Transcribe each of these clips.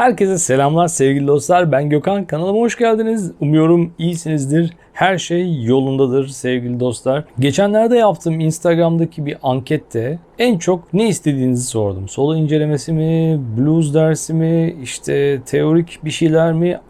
Herkese selamlar sevgili dostlar. Ben Gökhan. Kanalıma hoş geldiniz. Umuyorum iyisinizdir. Her şey yolundadır sevgili dostlar. Geçenlerde yaptığım Instagram'daki bir ankette en çok ne istediğinizi sordum. Solo incelemesi mi, blues dersi mi, işte teorik bir şeyler mi?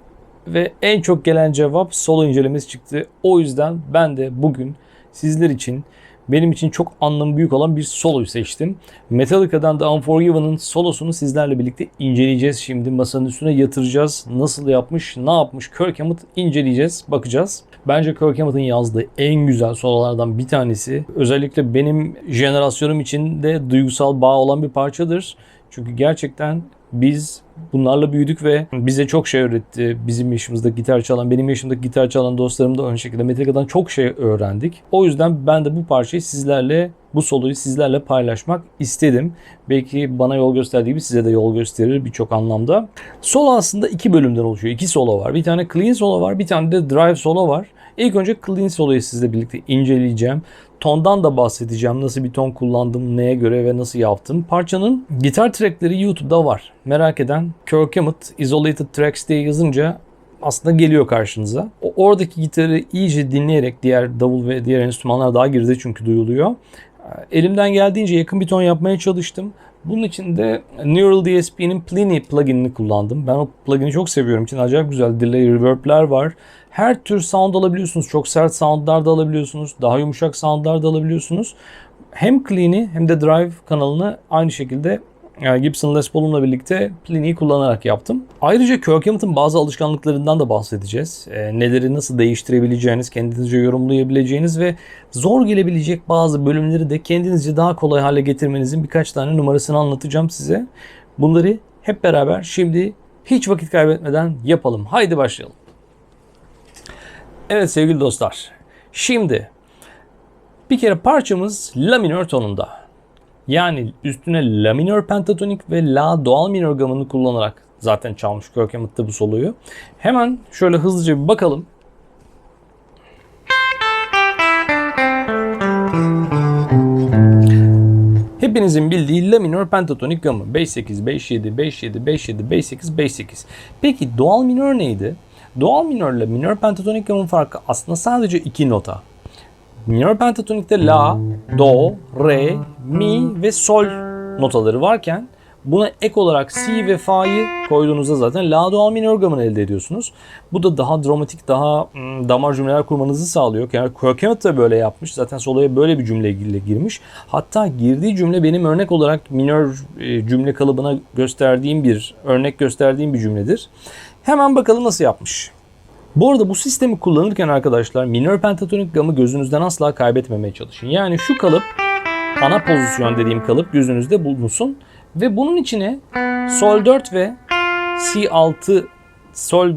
Ve en çok gelen cevap solo incelemesi çıktı. O yüzden ben de bugün sizler için benim için çok anlamı büyük olan bir soloyu seçtim. Metallica'dan The Unforgiven'ın solosunu sizlerle birlikte inceleyeceğiz. Şimdi masanın üstüne yatıracağız. Nasıl yapmış, ne yapmış Kirk Hammett inceleyeceğiz, bakacağız. Bence Kirk Hammett'ın yazdığı en güzel sololardan bir tanesi. Özellikle benim jenerasyonum için de duygusal bağ olan bir parçadır. Çünkü gerçekten biz bunlarla büyüdük ve bize çok şey öğretti. Bizim yaşımızda gitar çalan, benim yaşımdaki gitar çalan dostlarım da aynı şekilde Metallica'dan çok şey öğrendik. O yüzden ben de bu parçayı sizlerle, bu soloyu sizlerle paylaşmak istedim. Belki bana yol gösterdiği gibi size de yol gösterir birçok anlamda. Solo aslında iki bölümden oluşuyor. İki solo var. Bir tane clean solo var, bir tane de drive solo var. İlk önce clean soloyu sizle birlikte inceleyeceğim. Tondan da bahsedeceğim. Nasıl bir ton kullandım, neye göre ve nasıl yaptım. Parçanın gitar trackleri YouTube'da var. Merak eden Kirk Hammett Isolated Tracks diye yazınca aslında geliyor karşınıza. O oradaki gitarı iyice dinleyerek diğer davul ve diğer enstrümanlar daha geride çünkü duyuluyor. Elimden geldiğince yakın bir ton yapmaya çalıştım. Bunun için de Neural DSP'nin Pliny pluginini kullandım. Ben o plugin'i çok seviyorum. İçinde acayip güzel delay reverb'ler var. Her tür sound alabiliyorsunuz. Çok sert soundlar da alabiliyorsunuz. Daha yumuşak soundlar da alabiliyorsunuz. Hem Clean'i hem de Drive kanalını aynı şekilde Gibson Les Paul'umla birlikte Pliny'yi kullanarak yaptım. Ayrıca Kirk Hammett'ın bazı alışkanlıklarından da bahsedeceğiz. E, neleri nasıl değiştirebileceğiniz, kendinizce yorumlayabileceğiniz ve zor gelebilecek bazı bölümleri de kendinizce daha kolay hale getirmenizin birkaç tane numarasını anlatacağım size. Bunları hep beraber şimdi hiç vakit kaybetmeden yapalım. Haydi başlayalım. Evet sevgili dostlar. Şimdi bir kere parçamız La minör tonunda. Yani üstüne La minör pentatonik ve La doğal minör gamını kullanarak zaten çalmış Kirk Hammett'ta bu soloyu. Hemen şöyle hızlıca bir bakalım. Hepinizin bildiği La minör pentatonik gamı. 5-8, 5-7, 5-7, 5-7, 5-8, 5-8. Peki doğal minör neydi? Doğal minörle minör pentatonik gamın farkı aslında sadece iki nota. Minör pentatonikte la, do, re, mi ve sol notaları varken buna ek olarak si ve fa'yı koyduğunuzda zaten la doğal minör gamını elde ediyorsunuz. Bu da daha dramatik, daha ım, damar cümleler kurmanızı sağlıyor. Yani Kirk Hammett da böyle yapmış. Zaten soloya böyle bir cümleyle girmiş. Hatta girdiği cümle benim örnek olarak minör e, cümle kalıbına gösterdiğim bir, örnek gösterdiğim bir cümledir. Hemen bakalım nasıl yapmış. Bu arada bu sistemi kullanırken arkadaşlar minör pentatonik gamı gözünüzden asla kaybetmemeye çalışın. Yani şu kalıp ana pozisyon dediğim kalıp gözünüzde bulunsun ve bunun içine sol 4 ve si 6 sol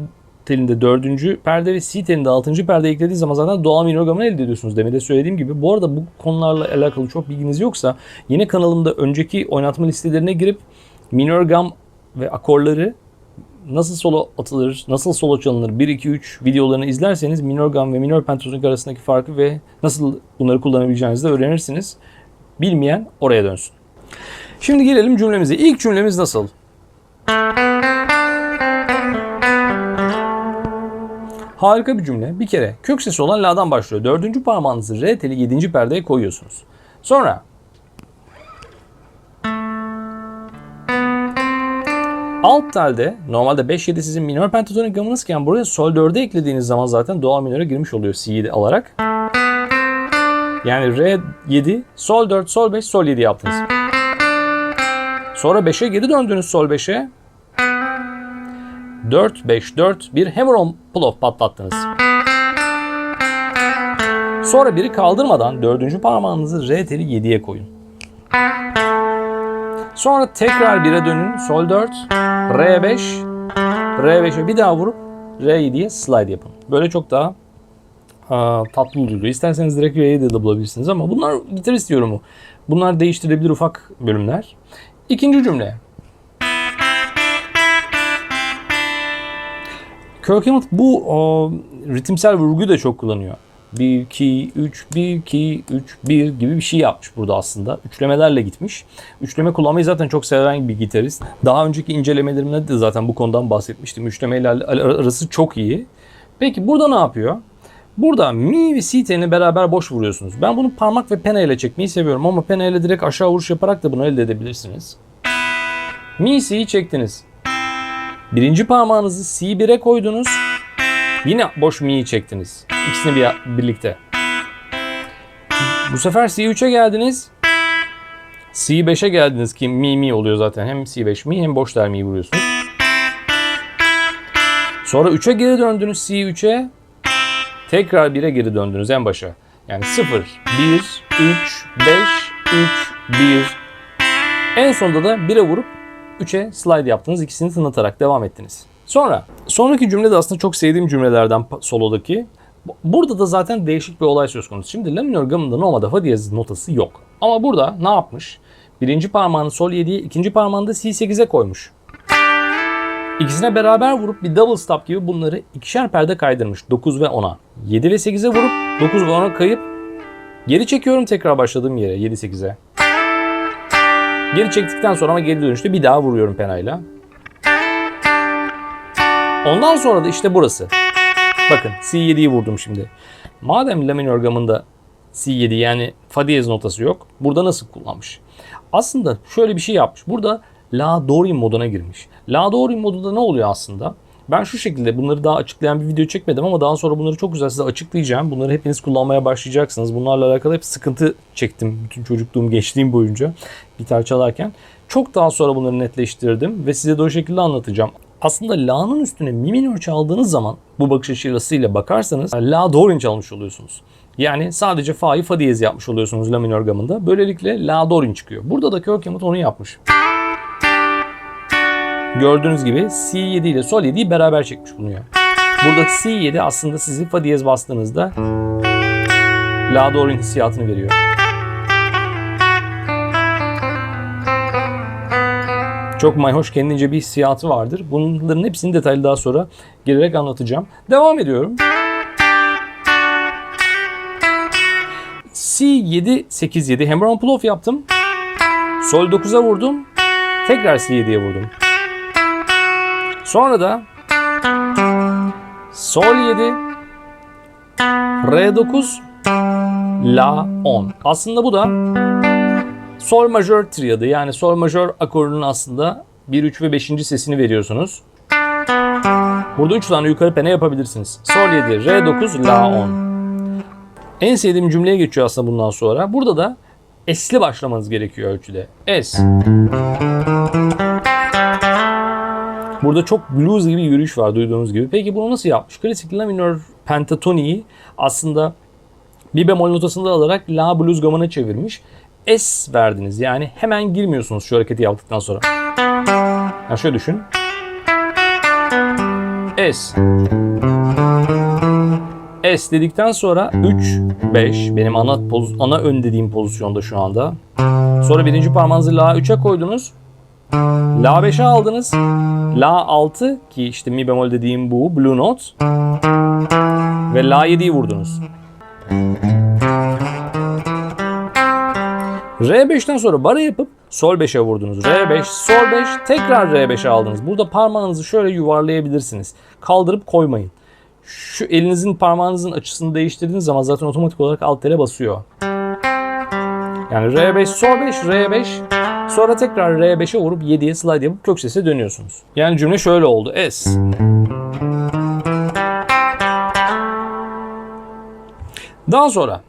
telinde dördüncü perde ve si telinde altıncı perde eklediği zaman zaten doğal minör gamını elde ediyorsunuz. Demin de söylediğim gibi. Bu arada bu konularla alakalı çok bilginiz yoksa yine kanalımda önceki oynatma listelerine girip minör gam ve akorları nasıl solo atılır, nasıl solo çalınır 1 2 3 videolarını izlerseniz minor gam ve minor pentatonik arasındaki farkı ve nasıl bunları kullanabileceğinizi de öğrenirsiniz. Bilmeyen oraya dönsün. Şimdi gelelim cümlemize. İlk cümlemiz nasıl? Harika bir cümle. Bir kere kök sesi olan la'dan başlıyor. Dördüncü parmağınızı re teli yedinci perdeye koyuyorsunuz. Sonra Alt telde normalde 5-7 sizin minör pentatonik gamınızken buraya sol 4'e eklediğiniz zaman zaten doğal minöre girmiş oluyor C'yi alarak. Yani re 7, sol 4, sol 5, sol 7 yaptınız. Sonra 5'e geri döndünüz sol 5'e. 4, 5, 4, bir hammer on pull-off patlattınız. Sonra biri kaldırmadan dördüncü parmağınızı re teli 7'ye koyun. Sonra tekrar 1'e dönün. Sol 4, R5, R5'e bir daha vurup R7'ye slide yapın. Böyle çok daha aa, tatlı oluyor. İsterseniz direkt R'yi de bulabilirsiniz ama bunlar gitarist yorumu. Bunlar değiştirebilir ufak bölümler. İkinci cümle. Kirk Hammett bu o, ritimsel vurguyu da çok kullanıyor. 1, 2, 3, 1, 2, 3, 1 gibi bir şey yapmış burada aslında. Üçlemelerle gitmiş. Üçleme kullanmayı zaten çok seven bir gitarist. Daha önceki incelemelerimde de zaten bu konudan bahsetmiştim. Üçlemeyle arası çok iyi. Peki burada ne yapıyor? Burada mi ve si telini beraber boş vuruyorsunuz. Ben bunu parmak ve pena ile çekmeyi seviyorum ama pena ile direkt aşağı vuruş yaparak da bunu elde edebilirsiniz. Mi si'yi çektiniz. Birinci parmağınızı si1'e koydunuz. Yine boş mi'yi çektiniz. İkisini bir, birlikte. Bu sefer si3'e geldiniz. si5'e geldiniz ki mi mi oluyor zaten. Hem si5 mi hem boş der mi'yi vuruyorsunuz. Sonra 3'e geri döndünüz si3'e. Tekrar 1'e geri döndünüz en başa. Yani 0, 1, 3, 5, 3, 1. En sonunda da 1'e vurup 3'e slide yaptınız. İkisini tınlatarak devam ettiniz. Sonra sonraki cümle de aslında çok sevdiğim cümlelerden solodaki. Burada da zaten değişik bir olay söz konusu. Şimdi La minör gamında normalde fa diyez notası yok. Ama burada ne yapmış? Birinci parmağını sol 7'ye, ikinci parmağını da si8'e koymuş. İkisine beraber vurup bir double stop gibi bunları ikişer perde kaydırmış 9 ve 10'a. 7 ve 8'e vurup 9 ve 10'a kayıp geri çekiyorum tekrar başladığım yere 7 8'e. Geri çektikten sonra ama geri dönüşte bir daha vuruyorum penayla. Ondan sonra da işte burası. Bakın C7'yi vurdum şimdi. Madem La minör gamında C7 yani fa diyez notası yok. Burada nasıl kullanmış? Aslında şöyle bir şey yapmış. Burada La Dori moduna girmiş. La Dori modunda ne oluyor aslında? Ben şu şekilde bunları daha açıklayan bir video çekmedim ama daha sonra bunları çok güzel size açıklayacağım. Bunları hepiniz kullanmaya başlayacaksınız. Bunlarla alakalı hep sıkıntı çektim bütün çocukluğum, gençliğim boyunca gitar çalarken. Çok daha sonra bunları netleştirdim ve size de o şekilde anlatacağım. Aslında La'nın üstüne mi minör çaldığınız zaman bu bakış açısıyla bakarsanız La Dorin çalmış oluyorsunuz. Yani sadece Fa'yı Fa diyez yapmış oluyorsunuz La minör gamında. Böylelikle La Dorin çıkıyor. Burada da Kirk onu yapmış. Gördüğünüz gibi C7 ile Sol 7'yi beraber çekmiş bunu ya. Burada C7 aslında sizi Fa diyez bastığınızda La Do'nun hissiyatını veriyor. Çok mayhoş kendince bir hissiyatı vardır. Bunların hepsini detaylı daha sonra gelerek anlatacağım. Devam ediyorum. C7, 8, 7 hammer on pull off yaptım. Sol 9'a vurdum. Tekrar C7'ye vurdum. Sonra da Sol 7 Re9 La 10. Aslında bu da Sol majör triadı. Yani sol majör akorunun aslında 1, 3 ve 5. sesini veriyorsunuz. Burada 3 tane yukarı pene yapabilirsiniz. Sol 7, Re9, La 10. En sevdiğim cümleye geçiyor aslında bundan sonra. Burada da S'li başlamanız gerekiyor ölçüde. S. Burada çok blues gibi yürüyüş var duyduğunuz gibi. Peki bunu nasıl yapmış? Klasik La minör pentatoniyi aslında bir bemol notasında alarak La blues gamına çevirmiş. S verdiniz. Yani hemen girmiyorsunuz şu hareketi yaptıktan sonra. Yani şöyle düşün. S. S dedikten sonra 3, 5 benim ana, ana ön dediğim pozisyonda şu anda. Sonra birinci parmağınızı La 3'e koydunuz. La 5'e aldınız. La 6 ki işte mi bemol dediğim bu blue note. Ve La 7'yi vurdunuz. R5'ten sonra bara yapıp sol 5'e vurdunuz. R5, sol 5, tekrar R5'e aldınız. Burada parmağınızı şöyle yuvarlayabilirsiniz. Kaldırıp koymayın. Şu elinizin parmağınızın açısını değiştirdiğiniz zaman zaten otomatik olarak alt tele basıyor. Yani R5, sol 5, R5, sonra tekrar R5'e vurup 7'ye slide yapıp kök sese dönüyorsunuz. Yani cümle şöyle oldu. S. Daha sonra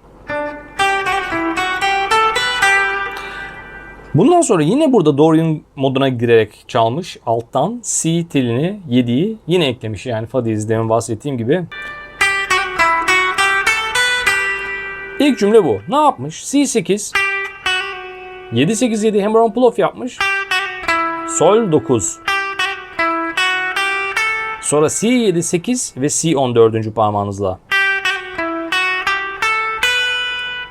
Bundan sonra yine burada Dorian moduna girerek çalmış alttan C telini 7'yi yine eklemiş. Yani fa diyezi demin bahsettiğim gibi. İlk cümle bu. Ne yapmış? C8 7-8-7 hammer on pull off yapmış. Sol 9. Sonra C7 8 ve C10 dördüncü parmağınızla.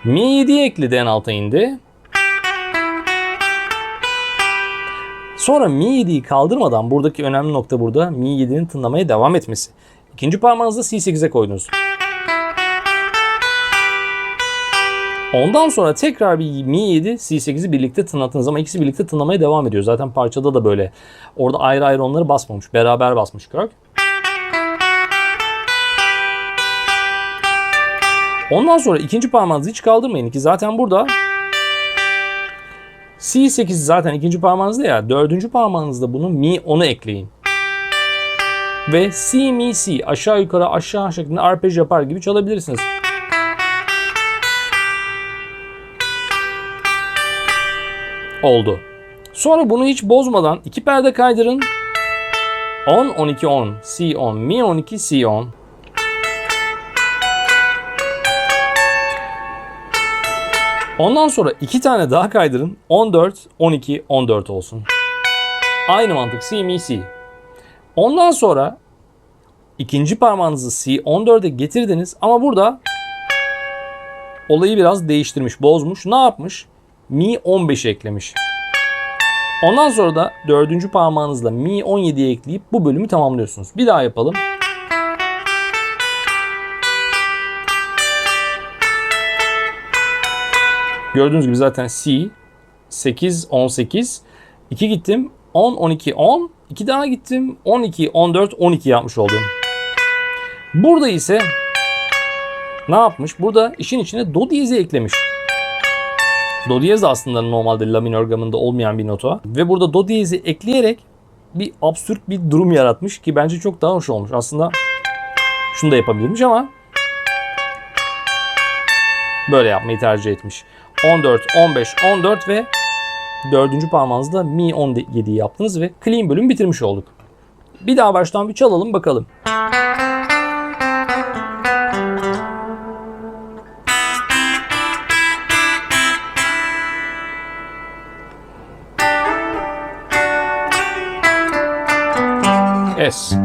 Mi 7'yi ekledi en alta indi. Sonra Mi 7'yi kaldırmadan buradaki önemli nokta burada Mi 7'nin tınlamaya devam etmesi. İkinci parmağınızı C8'e koydunuz. Ondan sonra tekrar bir Mi 7, C8'i birlikte tınlattınız ama ikisi birlikte tınlamaya devam ediyor. Zaten parçada da böyle. Orada ayrı ayrı onları basmamış. Beraber basmış Kirk. Ondan sonra ikinci parmağınızı hiç kaldırmayın ki zaten burada C8 zaten ikinci parmağınızda ya. Dördüncü parmağınızda bunu Mi 10'u ekleyin. Ve C, Mi, C aşağı yukarı aşağı şeklinde arpej yapar gibi çalabilirsiniz. Oldu. Sonra bunu hiç bozmadan iki perde kaydırın. 10, 12, 10, C 10, Mi 12, C 10. Ondan sonra iki tane daha kaydırın. 14, 12, 14 olsun. Aynı mantık C, Mi, C. Ondan sonra ikinci parmağınızı C14'e getirdiniz ama burada olayı biraz değiştirmiş, bozmuş. Ne yapmış? Mi 15 eklemiş. Ondan sonra da dördüncü parmağınızla Mi 17'ye ekleyip bu bölümü tamamlıyorsunuz. Bir daha yapalım. Gördüğünüz gibi zaten C 8 18 2 gittim 10 12 10 2 daha gittim 12 14 12 yapmış oldum. Burada ise ne yapmış? Burada işin içine do diyezi eklemiş. Do diyez aslında normalde la minör gamında olmayan bir nota. Ve burada do diyezi ekleyerek bir absürt bir durum yaratmış ki bence çok daha hoş olmuş. Aslında şunu da yapabilirmiş ama böyle yapmayı tercih etmiş. 14, 15, 14 ve dördüncü parmağınızda Mi 17'yi yaptınız ve clean bölüm bitirmiş olduk. Bir daha baştan bir çalalım bakalım. S.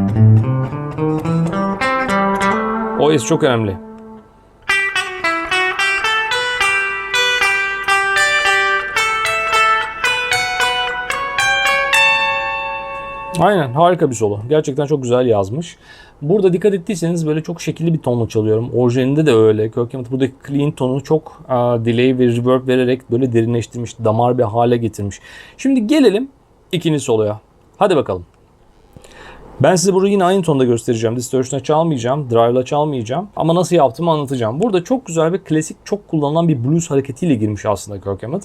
O S çok önemli. Aynen harika bir solo. Gerçekten çok güzel yazmış. Burada dikkat ettiyseniz böyle çok şekilli bir tonla çalıyorum. Orijinalinde de öyle. Kirk Hammett buradaki clean tonu çok uh, delay ve reverb vererek böyle derinleştirmiş, damar bir hale getirmiş. Şimdi gelelim ikinci soloya. Hadi bakalım. Ben size bunu yine aynı tonda göstereceğim. Distortion'la çalmayacağım, drive'la çalmayacağım. Ama nasıl yaptığımı anlatacağım. Burada çok güzel bir klasik, çok kullanılan bir blues hareketiyle girmiş aslında Kirk Hammett.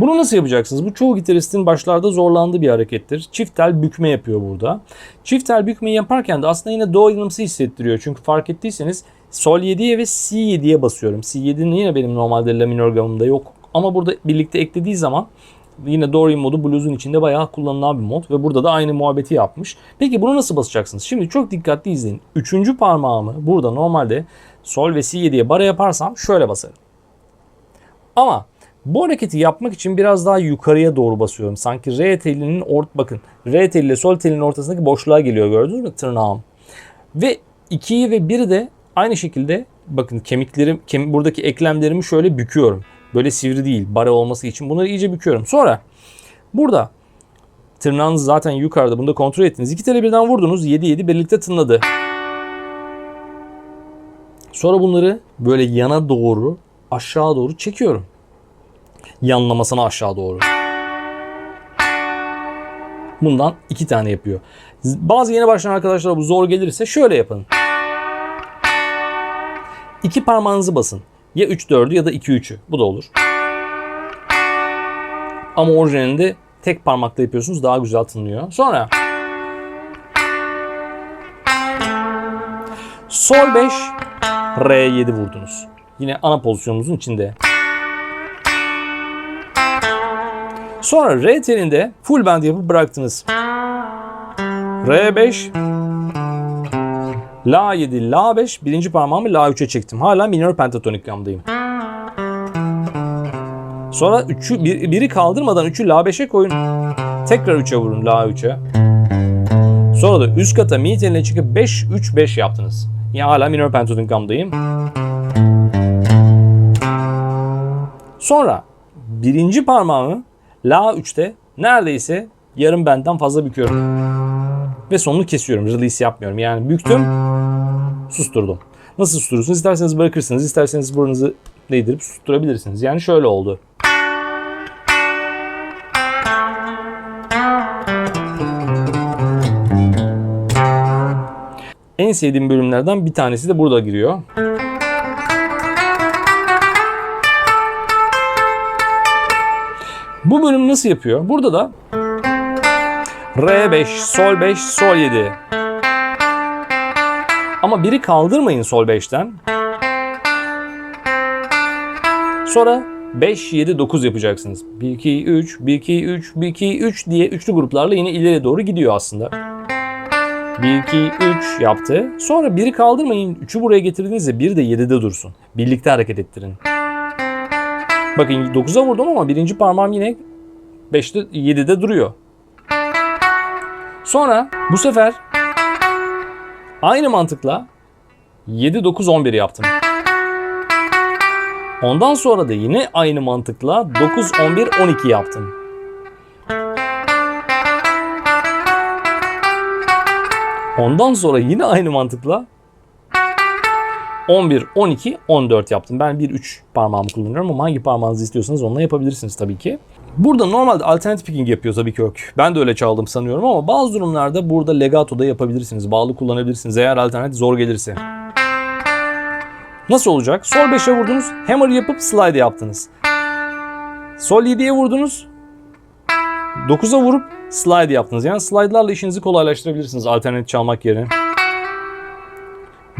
Bunu nasıl yapacaksınız? Bu çoğu gitaristin başlarda zorlandığı bir harekettir. Çift tel bükme yapıyor burada. Çift tel bükmeyi yaparken de aslında yine do yanımsı hissettiriyor. Çünkü fark ettiyseniz sol 7'ye ve si 7'ye basıyorum. Si 7'nin yine benim normalde la minör gamımda yok. Ama burada birlikte eklediği zaman yine do modu blues'un içinde bayağı kullanılan bir mod ve burada da aynı muhabbeti yapmış. Peki bunu nasıl basacaksınız? Şimdi çok dikkatli izleyin. Üçüncü parmağımı burada normalde sol ve si 7'ye bara yaparsam şöyle basarım. Ama bu hareketi yapmak için biraz daha yukarıya doğru basıyorum. Sanki R telinin ort bakın. R teli ile sol telinin ortasındaki boşluğa geliyor gördünüz mü tırnağım. Ve 2'yi ve 1'i de aynı şekilde bakın kemiklerim kem, buradaki eklemlerimi şöyle büküyorum. Böyle sivri değil bara olması için bunları iyice büküyorum. Sonra burada tırnağınız zaten yukarıda bunu da kontrol ettiniz. İki tele birden vurdunuz 7-7 birlikte tınladı. Sonra bunları böyle yana doğru aşağı doğru çekiyorum yanlamasına aşağı doğru. Bundan iki tane yapıyor. Bazı yeni başlayan arkadaşlara bu zor gelirse şöyle yapın. İki parmağınızı basın. Ya 3-4'ü ya da 2-3'ü. Bu da olur. Ama orijinalinde tek parmakla yapıyorsunuz. Daha güzel tınlıyor. Sonra Sol 5 R7 vurdunuz. Yine ana pozisyonumuzun içinde. Sonra R telinde full band yapıp bıraktınız. R5 La 7, La 5 birinci parmağımı La 3'e çektim. Hala minor pentatonik gamdayım. Sonra 3'ü bir, biri kaldırmadan 3'ü La 5'e koyun. Tekrar 3'e vurun La 3'e. Sonra da üst kata mi teline çıkıp 5 3 5 yaptınız. Yine hala minor pentatonik gamdayım. Sonra birinci parmağımı La 3'te neredeyse yarım benden fazla büküyorum. Ve sonunu kesiyorum. Release yapmıyorum. Yani büktüm, susturdum. Nasıl susturuyorsunuz? İsterseniz bırakırsınız, isterseniz burnunuzu değdirip susturabilirsiniz. Yani şöyle oldu. En sevdiğim bölümlerden bir tanesi de burada giriyor. Nasıl yapıyor? Burada da Re 5, Sol 5, Sol 7. Ama biri kaldırmayın Sol 5'ten. Sonra 5, 7, 9 yapacaksınız. 1, 2, 3, 1, 2, 3, 1, 2, 3 diye üçlü gruplarla yine ileriye doğru gidiyor aslında. 1, 2, 3 yaptı. Sonra biri kaldırmayın. 3'ü buraya getirdiğinizde biri de 7'de dursun. Birlikte hareket ettirin. Bakın 9'a vurdum ama birinci parmağım yine 5'te 7'de duruyor. Sonra bu sefer aynı mantıkla 7 9 11 yaptım. Ondan sonra da yine aynı mantıkla 9 11 12 yaptım. Ondan sonra yine aynı mantıkla 11, 12, 14 yaptım. Ben bir 3 parmağımı kullanıyorum ama hangi parmağınızı istiyorsanız onunla yapabilirsiniz tabii ki. Burada normalde alternatif picking yapıyor tabii ki Ök. Ben de öyle çaldım sanıyorum ama bazı durumlarda burada legato da yapabilirsiniz. Bağlı kullanabilirsiniz eğer alternatif zor gelirse. Nasıl olacak? Sol 5'e vurdunuz, hammer yapıp slide yaptınız. Sol 7'ye vurdunuz, 9'a vurup slide yaptınız. Yani slide'larla işinizi kolaylaştırabilirsiniz alternatif çalmak yerine.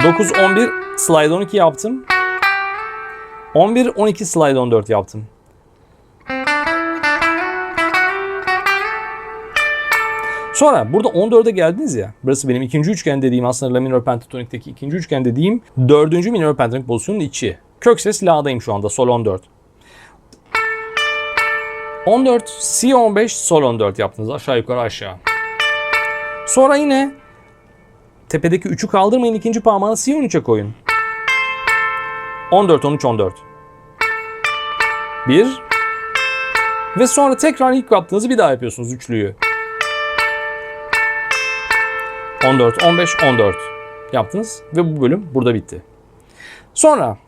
9 11 slide 12 yaptım. 11 12 slide 14 yaptım. Sonra burada 14'e geldiniz ya. Burası benim ikinci üçgen dediğim aslında La minor pentatonik'teki ikinci üçgen dediğim dördüncü minor pentatonik pozisyonun içi. Kök ses La'dayım şu anda. Sol 14. 14 Si 15 Sol 14 yaptınız. Aşağı yukarı aşağı. Sonra yine tepedeki 3'ü kaldırmayın. ikinci parmağını Si 13'e koyun. 14 13 14. 1 ve sonra tekrar ilk yaptığınızı bir daha yapıyorsunuz üçlüyü. 14, 15, 14 yaptınız ve bu bölüm burada bitti. Sonra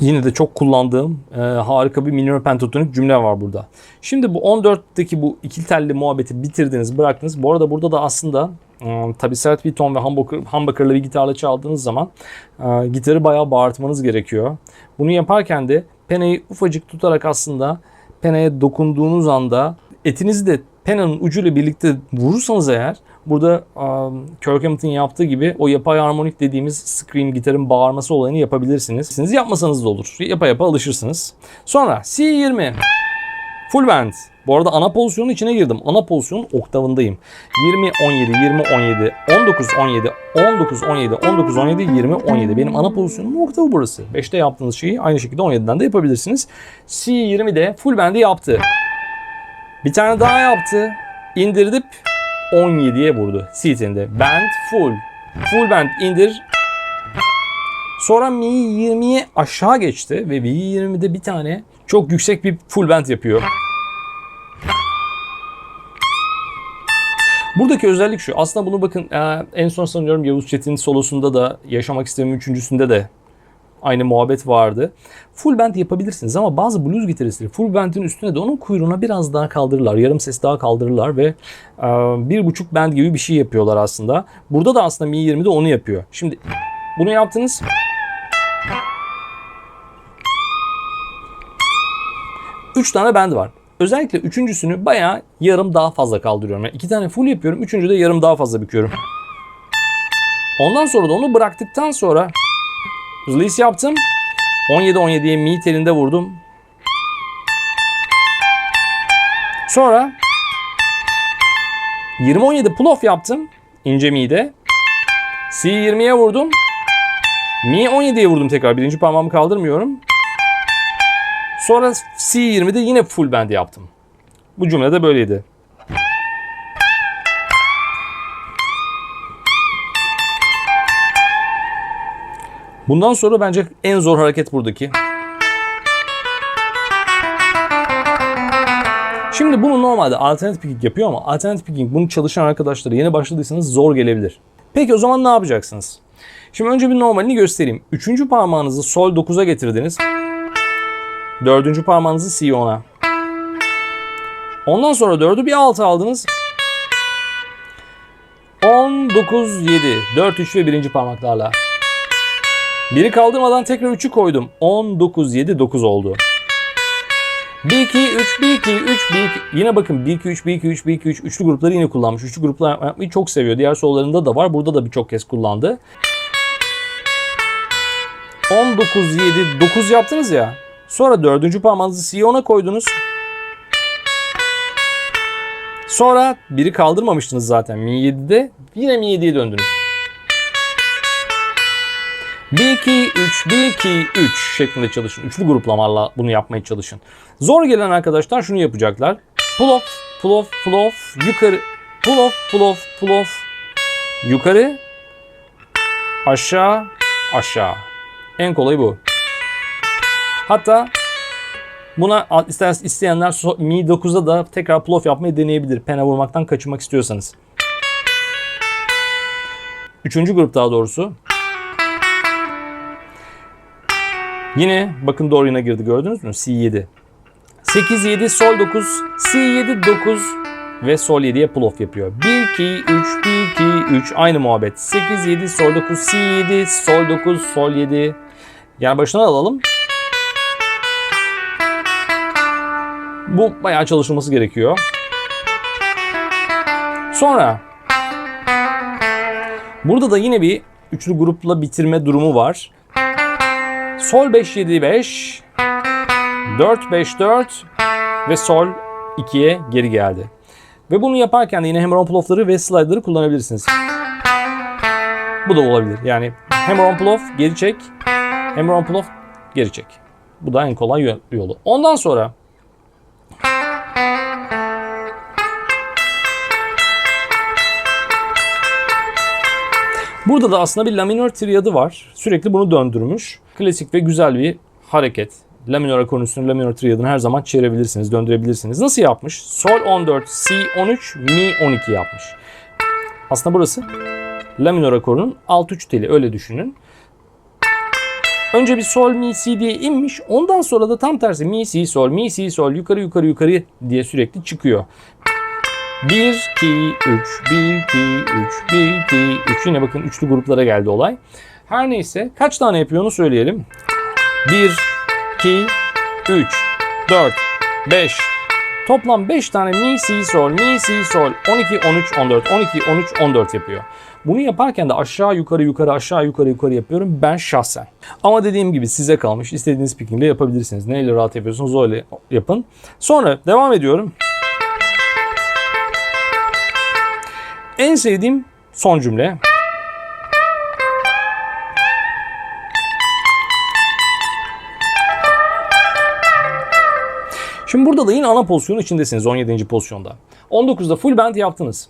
Yine de çok kullandığım e, harika bir minor pentatonik cümle var burada. Şimdi bu 14'teki bu ikili telli muhabbeti bitirdiniz, bıraktınız. Bu arada burada da aslında e, tabii sert bir ton ve humbucker, humbucker'lı bir gitarla çaldığınız zaman e, gitarı bayağı bağırtmanız gerekiyor. Bunu yaparken de peneyi ufacık tutarak aslında peneye dokunduğunuz anda etinizi de penanın ucuyla birlikte vurursanız eğer burada um, Kirk Hamilton yaptığı gibi o yapay harmonik dediğimiz scream gitarın bağırması olayını yapabilirsiniz. Siz yapmasanız da olur. Yapa yapa alışırsınız. Sonra C20 full band. Bu arada ana pozisyonun içine girdim. Ana pozisyonun oktavındayım. 20 17 20 17 19 17 19 17 19 17 20 17. Benim ana pozisyonum oktavı burası. 5'te yaptığınız şeyi aynı şekilde 17'den de yapabilirsiniz. C20 de full band'i yaptı. Bir tane daha yaptı. İndirdik 17'ye vurdu. C10'de. Band full. Full band indir. Sonra Mi 20'ye aşağı geçti ve Mi 20'de bir tane çok yüksek bir full band yapıyor. Buradaki özellik şu. Aslında bunu bakın e, en son sanıyorum Yavuz Çetin solosunda da Yaşamak İstemem üçüncüsünde de aynı muhabbet vardı. Full band yapabilirsiniz ama bazı blues gitaristleri full band'in üstüne de onun kuyruğuna biraz daha kaldırırlar. Yarım ses daha kaldırırlar ve e, bir buçuk band gibi bir şey yapıyorlar aslında. Burada da aslında Mi 20'de onu yapıyor. Şimdi bunu yaptınız. Üç tane band var. Özellikle üçüncüsünü bayağı yarım daha fazla kaldırıyorum. Yani iki tane full yapıyorum. Üçüncüde yarım daha fazla büküyorum. Ondan sonra da onu bıraktıktan sonra release yaptım. 17-17'ye mi telinde vurdum. Sonra 20-17 pull off yaptım. ince mi'de. C20'ye vurdum. Mi 17'ye vurdum tekrar. Birinci parmağımı kaldırmıyorum. Sonra C20'de yine full band yaptım. Bu cümle de böyleydi. Bundan sonra bence en zor hareket buradaki. Şimdi bunu normalde alternatif picking yapıyor ama alternatif picking bunu çalışan arkadaşlara yeni başladıysanız zor gelebilir. Peki o zaman ne yapacaksınız? Şimdi önce bir normalini göstereyim. Üçüncü parmağınızı sol 9'a getirdiniz. Dördüncü parmağınızı si 10'a. Ondan sonra dördü bir alta aldınız. 10, 9, 7. 4, 3 ve birinci parmaklarla. Biri kaldırmadan tekrar 3'ü koydum. 10, 9, 7, 9 oldu. 1, 2, 3, 1, 2, 3, 1, 2. Yine bakın 1, 2, 3, 1, 2, 3, 1, 2, 3. Üçlü grupları yine kullanmış. Üçlü gruplar yapmayı çok seviyor. Diğer sollarında da var. Burada da birçok kez kullandı. 10, 9, 7, 9 yaptınız ya. Sonra dördüncü parmağınızı Siyon'a koydunuz. Sonra biri kaldırmamıştınız zaten Mi 7'de. Yine Mi 7'ye döndünüz. 1, 2, 3, 1, 2, 3 şeklinde çalışın. Üçlü gruplamalarla bunu yapmaya çalışın. Zor gelen arkadaşlar şunu yapacaklar. Pull off, pull off, pull off, yukarı, pull off, pull off, pull off, yukarı, aşağı, aşağı. En kolayı bu. Hatta buna isterseniz isteyenler Mi 9'da da tekrar pull off yapmayı deneyebilir. Pene vurmaktan kaçınmak istiyorsanız. Üçüncü grup daha doğrusu. Yine bakın doğru yine girdi gördünüz mü? C7. 8 7 sol 9 C7 9 ve sol 7'ye pull off yapıyor. 1 2 3 1 2 3 aynı muhabbet. 8 7 sol 9 C7 sol 9 sol 7. Yani başına alalım. Bu bayağı çalışılması gerekiyor. Sonra burada da yine bir üçlü grupla bitirme durumu var. Sol 5 7 5 4 5 4 ve sol 2'ye geri geldi. Ve bunu yaparken de yine on pull off'ları ve slide'ları kullanabilirsiniz. Bu da olabilir. Yani on pull off geri çek, on pull off geri çek. Bu da en kolay yolu. Ondan sonra Burada da aslında bir la minör triadı var. Sürekli bunu döndürmüş. Klasik ve güzel bir hareket. La minör akorun üstüne la minör triadını her zaman çevirebilirsiniz, döndürebilirsiniz. Nasıl yapmış? Sol 14, Si 13, Mi 12 yapmış. Aslında burası la minör akorunun alt üç teli öyle düşünün. Önce bir sol mi si diye inmiş. Ondan sonra da tam tersi mi si sol mi si sol yukarı yukarı yukarı diye sürekli çıkıyor. 1 2 3 1 2 3 1 2 3 yine bakın üçlü gruplara geldi olay. Her neyse kaç tane yapıyor onu söyleyelim. 1 2 3 4 5 Toplam 5 tane mi si sol mi si sol 12 13 14 12 13 14 yapıyor. Bunu yaparken de aşağı yukarı yukarı aşağı yukarı yukarı yapıyorum ben şahsen. Ama dediğim gibi size kalmış. İstediğiniz pickingle yapabilirsiniz. Neyle rahat yapıyorsunuz öyle yapın. Sonra devam ediyorum. En sevdiğim son cümle. Şimdi burada da yine ana pozisyonun içindesiniz 17. pozisyonda. 19'da full bend yaptınız.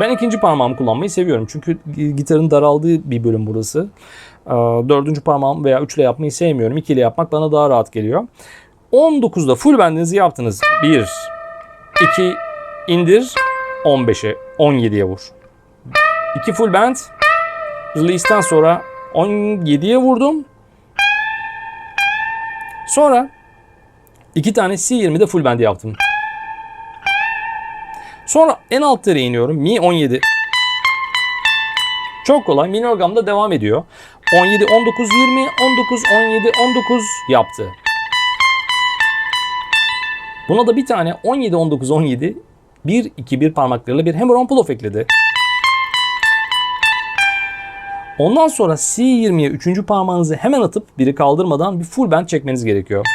Ben ikinci parmağımı kullanmayı seviyorum. Çünkü gitarın daraldığı bir bölüm burası. Ee, Dördüncü parmağım veya üçle yapmayı sevmiyorum. İkiyle yapmak bana daha rahat geliyor. 19'da full bendinizi yaptınız. 1, 2, indir. 15'e, 17'ye vur. 2 full bend. Release'ten sonra 17'ye vurdum. Sonra iki tane C20'de full bend yaptım. Sonra en alt tere iniyorum. Mi 17. Çok kolay. Minor gamda devam ediyor. 17, 19, 20, 19, 17, 19 yaptı. Buna da bir tane 17, 19, 17 1, 2, 1 parmaklarıyla bir hammer on pull off ekledi. Ondan sonra C20'ye 3. parmağınızı hemen atıp biri kaldırmadan bir full bend çekmeniz gerekiyor.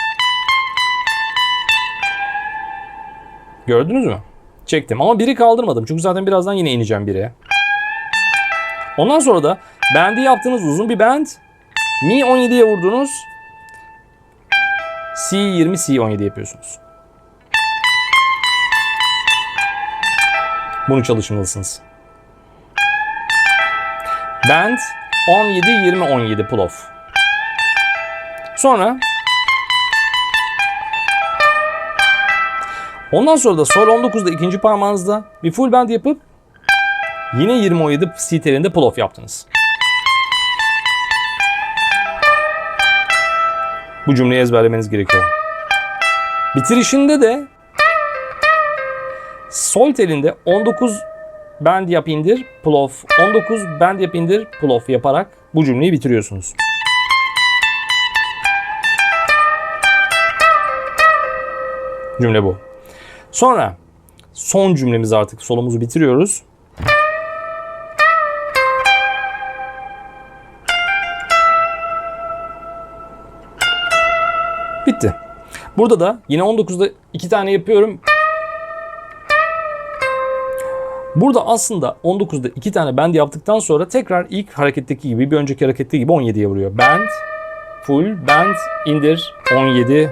Gördünüz mü? Çektim ama biri kaldırmadım. Çünkü zaten birazdan yine ineceğim biri. Ondan sonra da bendi yaptığınız uzun bir bend. Mi 17'ye vurdunuz. C20 C17 yapıyorsunuz. Bunu çalışmalısınız. Bend 17 20 17 pull off. Sonra Ondan sonra da sol 19'da ikinci parmağınızda bir full bend yapıp yine 20-17 C pull off yaptınız. Bu cümleyi ezberlemeniz gerekiyor. Bitirişinde de sol telinde 19 bend yap indir pull off 19 bend yap indir pull off yaparak bu cümleyi bitiriyorsunuz. Cümle bu. Sonra son cümlemiz artık solumuzu bitiriyoruz. Bitti. Burada da yine 19'da iki tane yapıyorum. Burada aslında 19'da iki tane bend yaptıktan sonra tekrar ilk hareketteki gibi bir önceki hareketteki gibi 17'ye vuruyor. Bend, full, bend, indir, 17.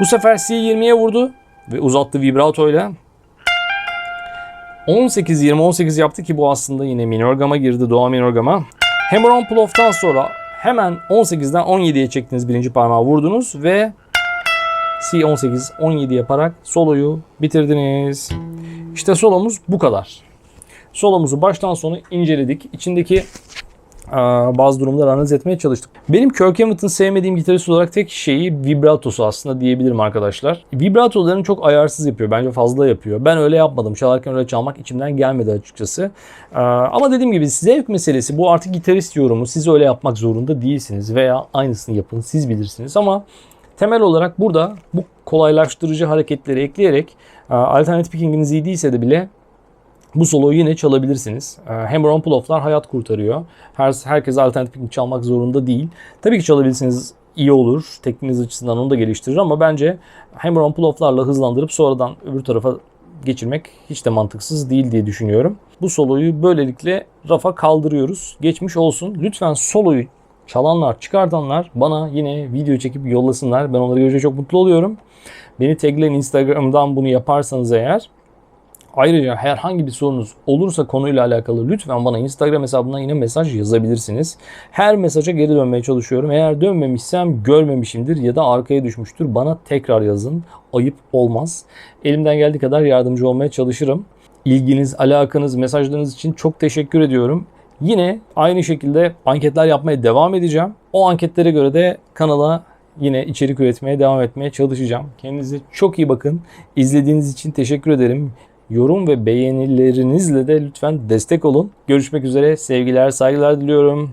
Bu sefer C20'ye vurdu ve uzattı vibrato ile. 18-20-18 yaptı ki bu aslında yine minor gama girdi, doğa minor gama. Hammer on pull off'tan sonra hemen 18'den 17'ye çektiniz birinci parmağı vurdunuz ve C18 17 yaparak soloyu bitirdiniz. İşte solomuz bu kadar. Solomuzu baştan sona inceledik. İçindeki bazı durumları analiz etmeye çalıştık. Benim Kirk Hamilton sevmediğim gitarist olarak tek şeyi vibratosu aslında diyebilirim arkadaşlar. Vibratolarını çok ayarsız yapıyor. Bence fazla yapıyor. Ben öyle yapmadım. Çalarken öyle çalmak içimden gelmedi açıkçası. Ama dediğim gibi zevk meselesi. Bu artık gitarist yorumu. Siz öyle yapmak zorunda değilsiniz. Veya aynısını yapın. Siz bilirsiniz. Ama temel olarak burada bu kolaylaştırıcı hareketleri ekleyerek alternatif pickinginiz iyi değilse de bile bu soloyu yine çalabilirsiniz. Ee, Hammer on pull-off'lar hayat kurtarıyor. Her, herkes alternatif picking çalmak zorunda değil. Tabii ki çalabilirsiniz iyi olur. Tekniğiniz açısından onu da geliştirir ama bence Hammer on pull-off'larla hızlandırıp sonradan öbür tarafa geçirmek hiç de mantıksız değil diye düşünüyorum. Bu soloyu böylelikle rafa kaldırıyoruz. Geçmiş olsun. Lütfen soloyu çalanlar, çıkartanlar bana yine video çekip yollasınlar. Ben onları görünce çok mutlu oluyorum. Beni tagleyin Instagram'dan bunu yaparsanız eğer Ayrıca herhangi bir sorunuz olursa konuyla alakalı lütfen bana Instagram hesabından yine mesaj yazabilirsiniz. Her mesaja geri dönmeye çalışıyorum. Eğer dönmemişsem görmemişimdir ya da arkaya düşmüştür. Bana tekrar yazın. Ayıp olmaz. Elimden geldiği kadar yardımcı olmaya çalışırım. İlginiz, alakanız, mesajlarınız için çok teşekkür ediyorum. Yine aynı şekilde anketler yapmaya devam edeceğim. O anketlere göre de kanala yine içerik üretmeye devam etmeye çalışacağım. Kendinize çok iyi bakın. İzlediğiniz için teşekkür ederim. Yorum ve beğenilerinizle de lütfen destek olun. Görüşmek üzere. Sevgiler, saygılar diliyorum.